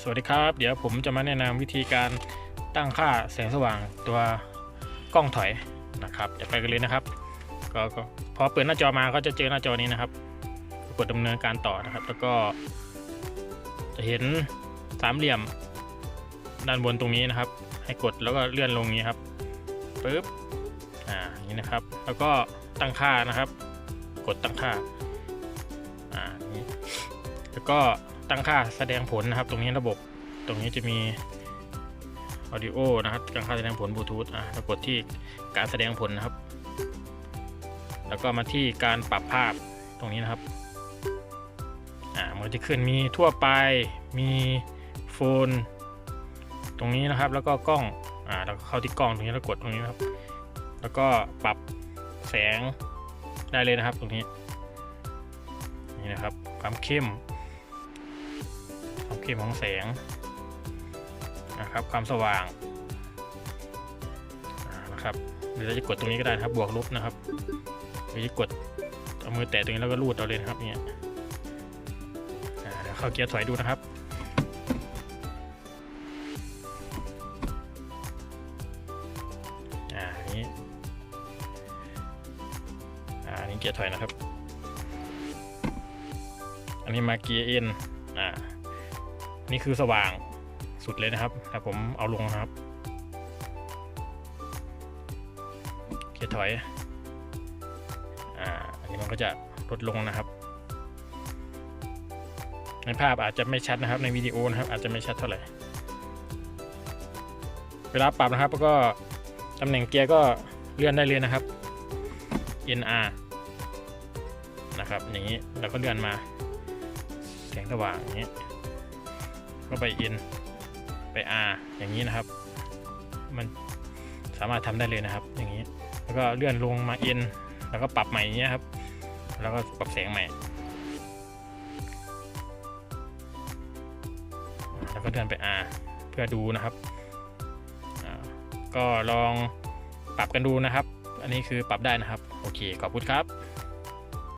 สวัสดีครับ เดี๋ยวผมจะมาแนะนำวิธีการตั้งค่าแสงสว่างตัวกล้องถอยนะครับเดี๋ยวไปกันเลยนะครับก็พอเปิดหน้าจอมาก็จะเจอหน้าจอนี้นะครับกดดำเนินการต่อนะครับ แล้วก็ จะเห็นสามเหลี่ยมด้านบนตรงนี้นะครับ ให้กดแล้วก็เลื่อนลงนี้ครับปึ๊บอ่าอย่างนี้นะครับ แล้วก็ตั้งค่านะครับ กดตั้งค่าอ่านี้แล้วก็ ตั้งค่าแสดงผลนะครับ ตรงนี้ระบบตรงนี้จะมี audio นะครับตั้งค่าแสดงผลบลูทูธอะแล้วกดที่การแสดงผลนะครับ แล้วก็มาที่การปรับภาพตรงนี้นะครับอ่ามันจะขึ้นมีทั่วไปมีโฟน ตรงนี้นะครับแล้วก็กล้องอ่าแล้วเข้าที่กล้องตรงนี้แล้วกดตรงนี้นะครับ แล้วก็ปรับแสงได้เลยนะครับตรงนี้นี่นะครับความเข้ม เข้มของแสงนะครับความสว่างนะครับหรือเราจะกดตรงนี้ก็ได้นะครับบวกลบนะครับหรือจะกดเอามือแตะตรงนี้แล้วก็ลูดเอาเลยนะครับเนี่ยเดี๋ยวเข้าเกียร์ถอยดูนะครับอ่านี้อ่าอันนี้เกียร์ถอยนะครับ อันนี้มาเกียร์เอ็นอ่า นี่คือสว่างสุดเลยนะครับ แต่ผมเอาลงครับเกียร์ถอย อ่า อันนี้มันก็จะลดลงนะครับ ในภาพอาจจะไม่ชัดนะครับ ในวิดีโอนะครับ อาจจะไม่ชัดเท่าไหร่ เวลาปรับนะครับแล้วก็ตำแหน่งเกียร์ก็เลื่อนได้เลยนะครับ NR นะครับ อย่างนี้ แล้วก็เลื่อนมา แสงสว่างอย่างนี้ ก็ไป N ไป R อย่างนี้นะครับ มันสามารถทำได้เลยนะครับ อย่างนี้ แล้วก็เลื่อนลงมา N แล้วก็ปรับใหม่อย่างนี้ยครับ แล้วก็ปรับแสงใหม่ แล้วก็เดินไป R เพื่อดูนะครับ ก็ลองปรับกันดูนะครับ อันนี้คือปรับได้นะครับ โอเค ขอบคุณครับ